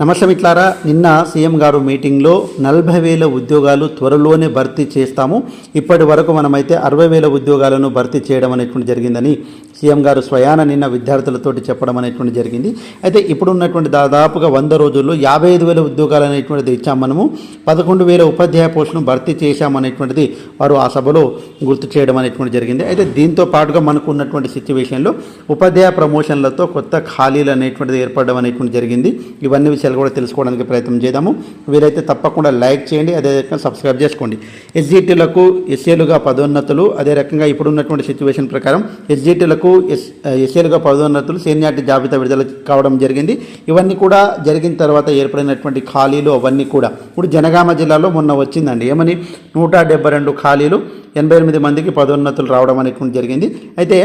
నమస్తే మిట్లారా నిన్న సీఎం గారు మీటింగ్లో నలభై వేల ఉద్యోగాలు త్వరలోనే భర్తీ చేస్తాము. ఇప్పటి వరకు మనమైతే అరవై వేల ఉద్యోగాలను భర్తీ చేయడం అనేటువంటి జరిగిందని సీఎం గారు స్వయాన నిన్న విద్యార్థులతోటి చెప్పడం అనేటువంటి జరిగింది. అయితే ఇప్పుడు ఉన్నటువంటి దాదాపుగా వంద రోజుల్లో యాభై ఐదు వేల ఉద్యోగాలు అనేటువంటిది ఇచ్చాం మనము. పదకొండు వేల ఉపాధ్యాయ పోస్టును భర్తీ చేశామనేటువంటిది వారు ఆ సభలో గుర్తు చేయడం అనేటువంటి జరిగింది. అయితే దీంతో పాటుగా మనకు ఉన్నటువంటి సిచ్యువేషన్లో ఉపాధ్యాయ ప్రమోషన్లతో కొత్త ఖాళీలు అనేటువంటిది ఏర్పడడం అనేటువంటి జరిగింది. ఇవన్నీ విషయాలు కూడా తెలుసుకోవడానికి ప్రయత్నం చేద్దాము. వీలైతే తప్పకుండా లైక్ చేయండి అదే రకంగా సబ్స్క్రైబ్ చేసుకోండి. ఎస్జిటీలకు ఎస్ఏలుగా పదోన్నతులు అదే రకంగా ఇప్పుడు ఉన్నటువంటి సిచ్యువేషన్ ప్రకారం ఎస్జిటీలకు ఎస్ ఎస్ఏలుగా పదోన్నతులు సీనియార్టీ జాబితా విడుదల కావడం జరిగింది. ఇవన్నీ కూడా జరిగిన తర్వాత ఏర్పడినటువంటి ఖాళీలు అవన్నీ కూడా. ఇప్పుడు జనగామ జిల్లాలో మొన్న వచ్చిందండి. ఏమని? నూట డెబ్బై రెండు ఖాళీలు ఎనభై ఎనిమిది మందికి పదోన్నతులు రావడం అనేటువంటి జరిగింది. అయితే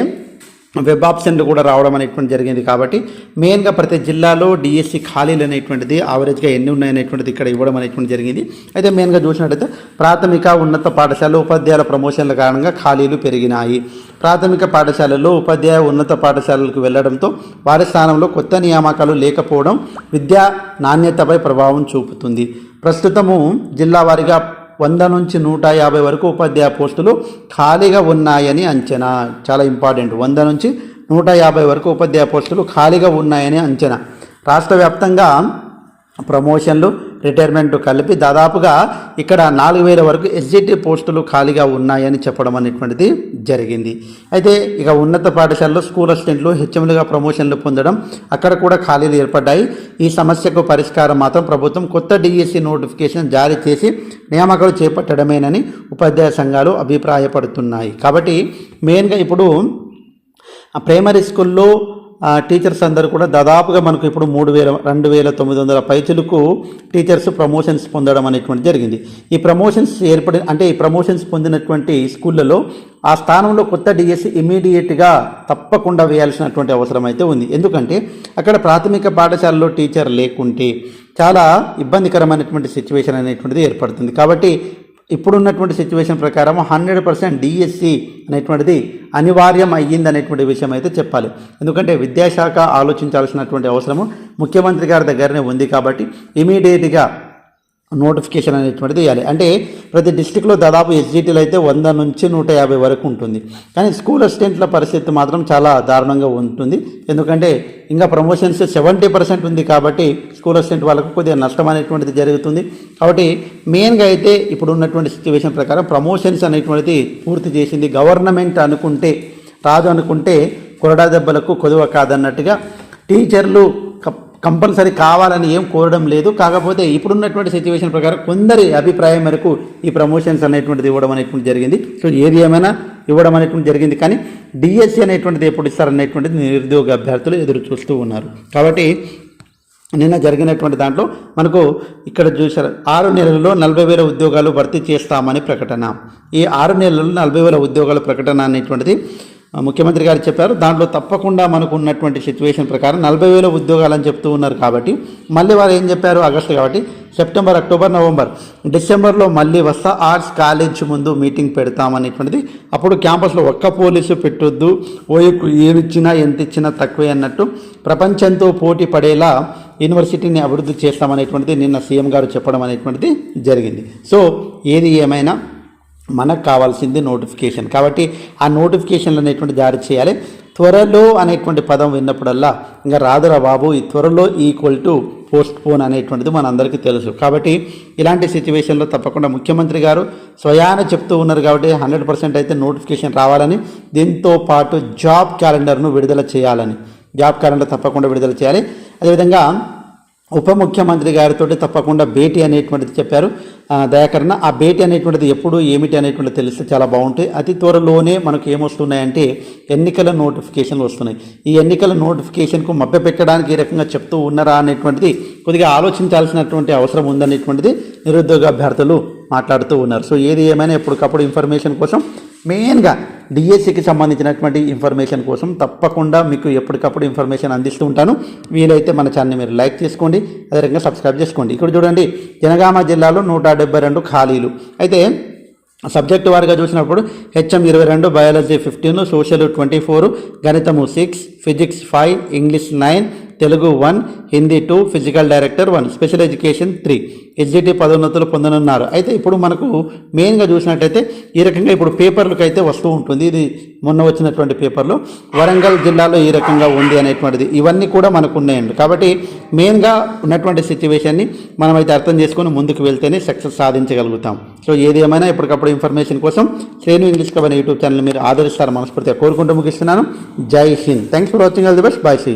వెబ్ ఆప్షన్లు కూడా రావడం అనేటువంటి జరిగింది కాబట్టి మెయిన్గా ప్రతి జిల్లాలో డిఎస్సి ఖాళీలు అనేటువంటిది ఆవరేజ్గా ఎన్ని ఉన్నాయనేటువంటిది ఇక్కడ ఇవ్వడం అనేటువంటి జరిగింది. అయితే మెయిన్గా చూసినట్టయితే ప్రాథమిక ఉన్నత పాఠశాల ఉపాధ్యాయుల ప్రమోషన్ల కారణంగా ఖాళీలు పెరిగినాయి. ప్రాథమిక పాఠశాలల్లో ఉపాధ్యాయ ఉన్నత పాఠశాలలకు వెళ్ళడంతో వారి స్థానంలో కొత్త నియామకాలు లేకపోవడం విద్యా నాణ్యతపై ప్రభావం చూపుతుంది. ప్రస్తుతము జిల్లా వారీగా వంద నుంచి నూట యాభై వరకు ఉపాధ్యాయ పోస్టులు ఖాళీగా ఉన్నాయని అంచనా. చాలా ఇంపార్టెంట్. వంద నుంచి నూట యాభై వరకు ఉపాధ్యాయ పోస్టులు ఖాళీగా ఉన్నాయని అంచనా. రాష్ట్ర వ్యాప్తంగా ప్రమోషన్లు రిటైర్మెంట్ కలిపి దాదాపుగా ఇక్కడ నాలుగు వేల వరకు ఎస్జిటి పోస్టులు ఖాళీగా ఉన్నాయని చెప్పడం అనేటువంటిది జరిగింది. అయితే ఇక ఉన్నత పాఠశాలలో స్కూల్ అసిస్టెంట్లు హెచ్ఎంలుగా ప్రమోషన్లు పొందడం అక్కడ కూడా ఖాళీలు ఏర్పడ్డాయి. ఈ సమస్యకు పరిష్కారం మాత్రం ప్రభుత్వం కొత్త డిఎస్సి నోటిఫికేషన్ జారీ చేసి నియామకాలు చేపట్టడమేనని ఉపాధ్యాయ సంఘాలు అభిప్రాయపడుతున్నాయి. కాబట్టి మెయిన్గా ఇప్పుడు ప్రైమరీ స్కూల్లో టీచర్స్ అందరూ కూడా దాదాపుగా మనకు ఇప్పుడు మూడు వేల రెండు వేల తొమ్మిది వందల పైచులకు టీచర్స్ ప్రమోషన్స్ పొందడం అనేటువంటి జరిగింది. ఈ ప్రమోషన్స్ ఏర్పడి అంటే ఈ ప్రమోషన్స్ పొందినటువంటి స్కూళ్ళలో ఆ స్థానంలో కొత్త డిఎస్సి ఇమీడియట్గా తప్పకుండా వేయాల్సినటువంటి అవసరం అయితే ఉంది. ఎందుకంటే అక్కడ ప్రాథమిక పాఠశాలలో టీచర్ లేకుంటే చాలా ఇబ్బందికరమైనటువంటి సిచ్యువేషన్ అనేటువంటిది ఏర్పడుతుంది. కాబట్టి ఇప్పుడున్నటువంటి సిచ్యువేషన్ ప్రకారం హండ్రెడ్ పర్సెంట్ డిఎస్సి అనేటువంటిది అనివార్యం అయ్యింది అనేటువంటి విషయం అయితే చెప్పాలి. ఎందుకంటే విద్యాశాఖ ఆలోచించాల్సినటువంటి అవసరము ముఖ్యమంత్రి గారి దగ్గరనే ఉంది కాబట్టి ఇమీడియట్గా నోటిఫికేషన్ అనేటువంటిది ఇవ్వాలి అంటే ప్రతి డిస్టిక్లో దాదాపు ఎస్జిటీలు అయితే వంద నుంచి నూట యాభై వరకు ఉంటుంది. కానీ స్కూల్ అసిస్టెంట్ల పరిస్థితి మాత్రం చాలా దారుణంగా ఉంటుంది. ఎందుకంటే ఇంకా ప్రమోషన్స్ సెవెంటీ పర్సెంట్ ఉంది కాబట్టి స్కూల్ అసిస్టెంట్ వాళ్ళకు కొద్దిగా నష్టం అనేటువంటిది జరుగుతుంది. కాబట్టి మెయిన్గా అయితే ఇప్పుడు ఉన్నటువంటి సిచ్యువేషన్ ప్రకారం ప్రమోషన్స్ అనేటువంటిది పూర్తి చేసింది. గవర్నమెంట్ అనుకుంటే రాదు అనుకుంటే కొరడా దెబ్బలకు కొదువ కాదన్నట్టుగా టీచర్లు కంపల్సరీ కావాలని ఏం కోరడం లేదు. కాకపోతే ఇప్పుడున్నటువంటి సిచ్యువేషన్ ప్రకారం కొందరి అభిప్రాయం మేరకు ఈ ప్రమోషన్స్ అనేటువంటిది ఇవ్వడం అనేటువంటి జరిగింది. సో ఏది ఏమైనా ఇవ్వడం అనేటువంటి జరిగింది. కానీ డిఎస్సి అనేటువంటిది ఎప్పుడు ఇస్తారనేటువంటిది నిరుద్యోగ అభ్యర్థులు ఎదురు చూస్తూ ఉన్నారు. కాబట్టి నిన్న జరిగినటువంటి దాంట్లో మనకు ఇక్కడ చూసారు ఆరు నెలల్లో నలభై వేల ఉద్యోగాలు భర్తీ చేస్తామని ప్రకటన. ఈ ఆరు నెలల్లో నలభై వేల ఉద్యోగాల ప్రకటన అనేటువంటిది ముఖ్యమంత్రి గారు చెప్పారు దాంట్లో తప్పకుండా మనకు ఉన్నటువంటి సిచ్యువేషన్ ప్రకారం నలభై వేల ఉద్యోగాలు అని చెప్తూ ఉన్నారు కాబట్టి మళ్ళీ వారు ఏం చెప్పారు ఆగస్టు కాబట్టి సెప్టెంబర్ అక్టోబర్ నవంబర్ డిసెంబర్లో మళ్ళీ వస్తా ఆర్ట్స్ కాలేజ్ ముందు మీటింగ్ పెడతామనేటువంటిది. అప్పుడు క్యాంపస్లో ఒక్క పోలీసు పెట్టొద్దు ఓయకు ఏమిచ్చినా ఎంత ఇచ్చినా తక్కువే అన్నట్టు ప్రపంచంతో పోటీ పడేలా యూనివర్సిటీని అభివృద్ధి చేస్తామనేటువంటిది నిన్న సీఎం గారు చెప్పడం అనేటువంటిది జరిగింది. సో ఏది ఏమైనా మనకు కావాల్సింది నోటిఫికేషన్ కాబట్టి ఆ నోటిఫికేషన్లు అనేటువంటి జారీ చేయాలి. త్వరలో అనేటువంటి పదం విన్నప్పుడల్లా ఇంకా రాదురా బాబు ఈ త్వరలో ఈక్వల్ టు పోస్ట్ పోన్ అనేటువంటిది మనందరికీ తెలుసు. కాబట్టి ఇలాంటి సిచ్యువేషన్లో తప్పకుండా ముఖ్యమంత్రి గారు స్వయాన చెప్తూ ఉన్నారు కాబట్టి హండ్రెడ్ పర్సెంట్ అయితే నోటిఫికేషన్ రావాలని దీంతో పాటు జాబ్ క్యాలెండర్ను విడుదల చేయాలని. జాబ్ క్యాలెండర్ తప్పకుండా విడుదల చేయాలి. అదేవిధంగా ఉప ముఖ్యమంత్రి గారితో తప్పకుండా భేటీ అనేటువంటిది చెప్పారు. దయాకరణ ఆ భేటీ అనేటువంటిది ఎప్పుడు ఏమిటి అనేటువంటిది తెలిస్తే చాలా బాగుంటాయి. అతి త్వరలోనే మనకు ఏమొస్తున్నాయంటే ఎన్నికల నోటిఫికేషన్లు వస్తున్నాయి. ఈ ఎన్నికల నోటిఫికేషన్కు మభ్య పెట్టడానికి ఈ రకంగా చెప్తూ ఉన్నారా అనేటువంటిది కొద్దిగా ఆలోచించాల్సినటువంటి అవసరం ఉందనేటువంటిది నిరుద్యోగ అభ్యర్థులు మాట్లాడుతూ ఉన్నారు. సో ఏది ఏమైనా ఎప్పటికప్పుడు ఇన్ఫర్మేషన్ కోసం మెయిన్గా డిఎస్సికి సంబంధించినటువంటి ఇన్ఫర్మేషన్ కోసం తప్పకుండా మీకు ఎప్పటికప్పుడు ఇన్ఫర్మేషన్ అందిస్తూ ఉంటాను. వీలైతే మన ఛానల్ని మీరు లైక్ చేసుకోండి అదేవిధంగా సబ్స్క్రైబ్ చేసుకోండి. ఇక్కడ చూడండి జనగామ జిల్లాలో నూట డెబ్బై రెండు ఖాళీలు. అయితే సబ్జెక్ట్ వారిగా చూసినప్పుడు హెచ్ఎం ఇరవై రెండు biology fifteen social twenty four గణితము six physics five English nine Telugu one Hindi two physical director one special education three SGT పదోన్నతులు పొందనున్నారు. అయితే ఇప్పుడు మనకు మెయిన్గా చూసినట్టయితే ఈ రకంగా ఇప్పుడు పేపర్లకు అయితే వస్తూ ఉంటుంది. ఇది మొన్న వచ్చినటువంటి పేపర్లు. వరంగల్ జిల్లాలో ఈ రకంగా ఉంది అనేటువంటిది. ఇవన్నీ కూడా మనకు ఉన్నాయండి కాబట్టి మెయిన్గా ఉన్నటువంటి సిచ్యువేషన్ని మనమైతే అర్థం చేసుకొని ముందుకు వెళ్తేనే సక్సెస్ సాధించగలుగుతాం. సో ఏది ఏమైనా ఎప్పటికప్పుడు ఇన్ఫర్మేషన్ కోసం Sreenu English cover YouTube channel మీరు ఆదరిస్తారు మనస్ఫూర్తిగా కోరుకుంటూ ముగిస్తున్నాను. జై Hind. Thanks for watching all the best bye see